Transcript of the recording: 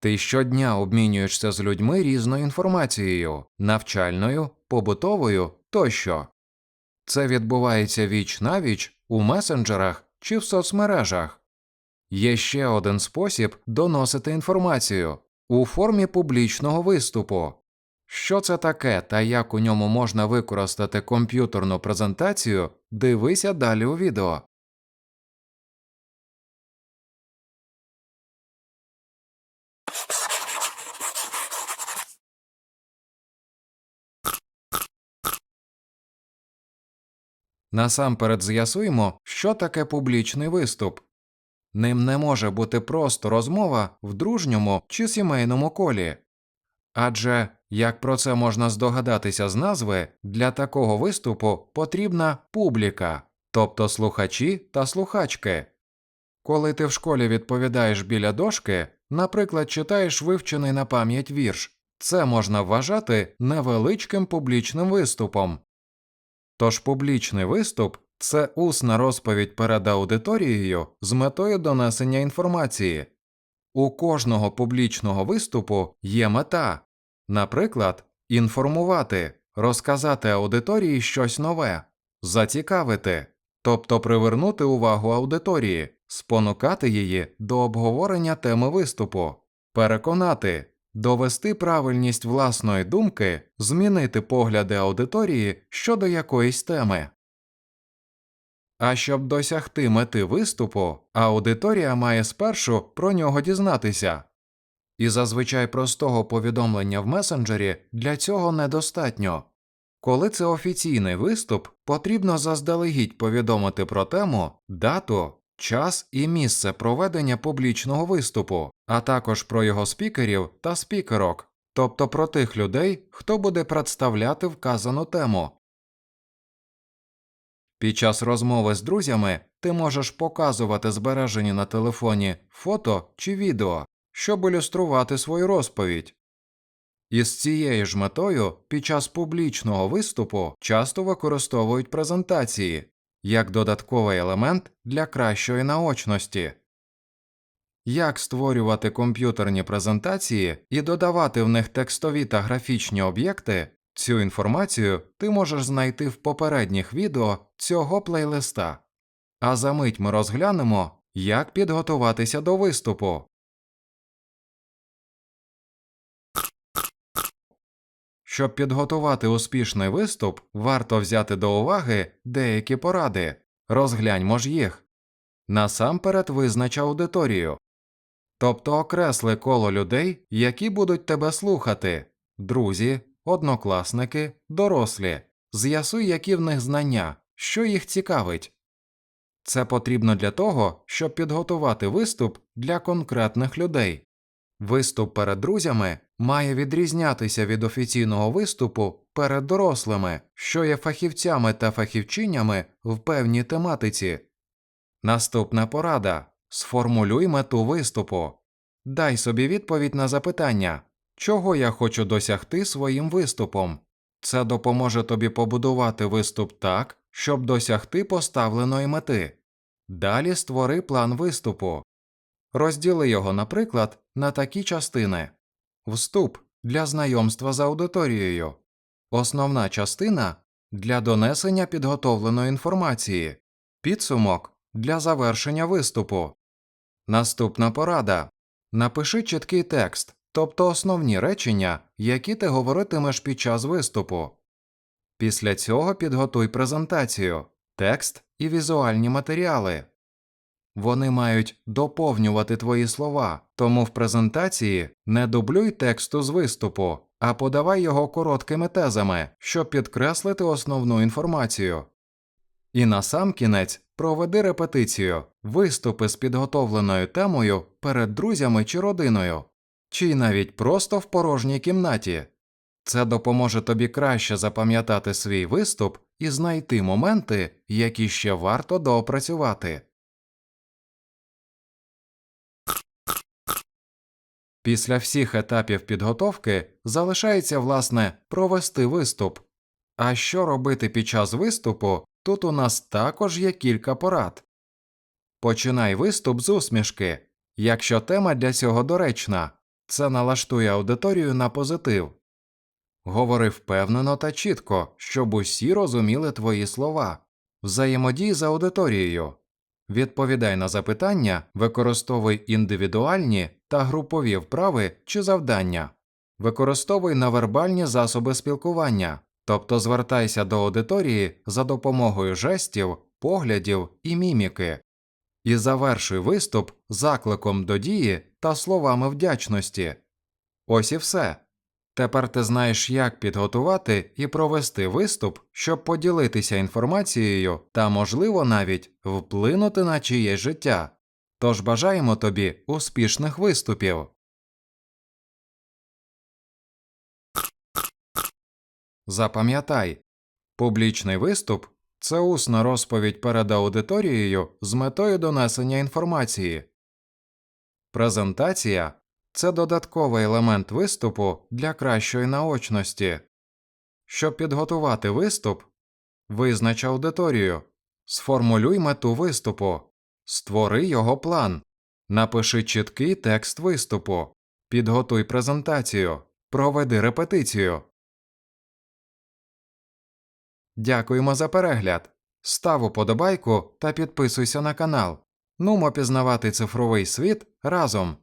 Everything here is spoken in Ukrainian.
Ти щодня обмінюєшся з людьми різною інформацією, навчальною, побутовою тощо. Це відбувається віч навіч у месенджерах чи в соцмережах. Є ще один спосіб доносити інформацію у формі публічного виступу. Що це таке та як у ньому можна використати комп'ютерну презентацію, дивися далі у відео. Насамперед з'ясуємо, що таке публічний виступ. Ним не може бути просто розмова в дружньому чи сімейному колі. Адже, як про це можна здогадатися з назви, для такого виступу потрібна публіка, тобто слухачі та слухачки. Коли ти в школі відповідаєш біля дошки, наприклад, читаєш вивчений на пам'ять вірш, це можна вважати невеличким публічним виступом. Тож публічний виступ це усна розповідь перед аудиторією з метою донесення інформації. У кожного публічного виступу є мета, наприклад, інформувати, розказати аудиторії щось нове, зацікавити, тобто привернути увагу аудиторії, спонукати її до обговорення теми виступу, переконати, довести правильність власної думки, змінити погляди аудиторії щодо якоїсь теми. А щоб досягти мети виступу, аудиторія має спершу про нього дізнатися. І зазвичай простого повідомлення в месенджері для цього недостатньо. Коли це офіційний виступ, потрібно заздалегідь повідомити про тему, дату, час і місце проведення публічного виступу, а також про його спікерів та спікерок, тобто про тих людей, хто буде представляти вказану тему. Під час розмови з друзями ти можеш показувати збережені на телефоні фото чи відео, щоб ілюструвати свою розповідь. Із цією ж метою під час публічного виступу часто використовують презентації як додатковий елемент для кращої наочності. Як створювати комп'ютерні презентації і додавати в них текстові та графічні об'єкти, цю інформацію ти можеш знайти в попередніх відео цього плейлиста. А за мить ми розглянемо, як підготуватися до виступу. Щоб підготувати успішний виступ, варто взяти до уваги деякі поради. Розгляньмо ж їх. Насамперед визнач аудиторію. Тобто окресли коло людей, які будуть тебе слухати друзі, однокласники, дорослі. З'ясуй, які в них знання, що їх цікавить. Це потрібно для того, щоб підготувати виступ для конкретних людей. Виступ перед друзями має відрізнятися від офіційного виступу перед дорослими, що є фахівцями та фахівчинями в певній тематиці. Наступна порада сформулюй мету виступу. Дай собі відповідь на запитання, чого я хочу досягти своїм виступом. Це допоможе тобі побудувати виступ так, щоб досягти поставленої мети. Далі створи план виступу. Розділи його, наприклад, на такі частини вступ для знайомства з аудиторією, основна частина для донесення підготовленої інформації, підсумок для завершення виступу. Наступна порада напиши чіткий текст, тобто основні речення, які ти говоритимеш під час виступу. Після цього підготуй презентацію, текст і візуальні матеріали. Вони мають доповнювати твої слова, тому в презентації не дублюй тексту з виступу, а подавай його короткими тезами, щоб підкреслити основну інформацію. І насамкінець проведи репетицію, виступи з підготовленою темою перед друзями чи родиною, чи навіть просто в порожній кімнаті. Це допоможе тобі краще запам'ятати свій виступ і знайти моменти, які ще варто доопрацювати. Після всіх етапів підготовки залишається власне провести виступ. А що робити під час виступу, тут у нас також є кілька порад. Починай виступ з усмішки, якщо тема для цього доречна. Це налаштує аудиторію на позитив. Говори впевнено та чітко, щоб усі розуміли твої слова. Взаємодій з аудиторією. Відповідай на запитання, використовуй індивідуальні та групові вправи чи завдання. Використовуй невербальні засоби спілкування, тобто звертайся до аудиторії за допомогою жестів, поглядів і міміки. І завершуй виступ закликом до дії та словами вдячності. Ось і все. Тепер ти знаєш, як підготувати і провести виступ, щоб поділитися інформацією та, можливо, навіть вплинути на чиєсь життя. Тож бажаємо тобі успішних виступів. Запам'ятай, публічний виступ це усна розповідь перед аудиторією з метою донесення інформації. Презентація це додатковий елемент виступу для кращої наочності. Щоб підготувати виступ, визнач аудиторію, сформулюй мету виступу, створи його план, напиши чіткий текст виступу, підготуй презентацію, проведи репетицію. Дякуємо за перегляд. Став уподобайку та підписуйся на канал. Нумо пізнавати цифровий світ разом.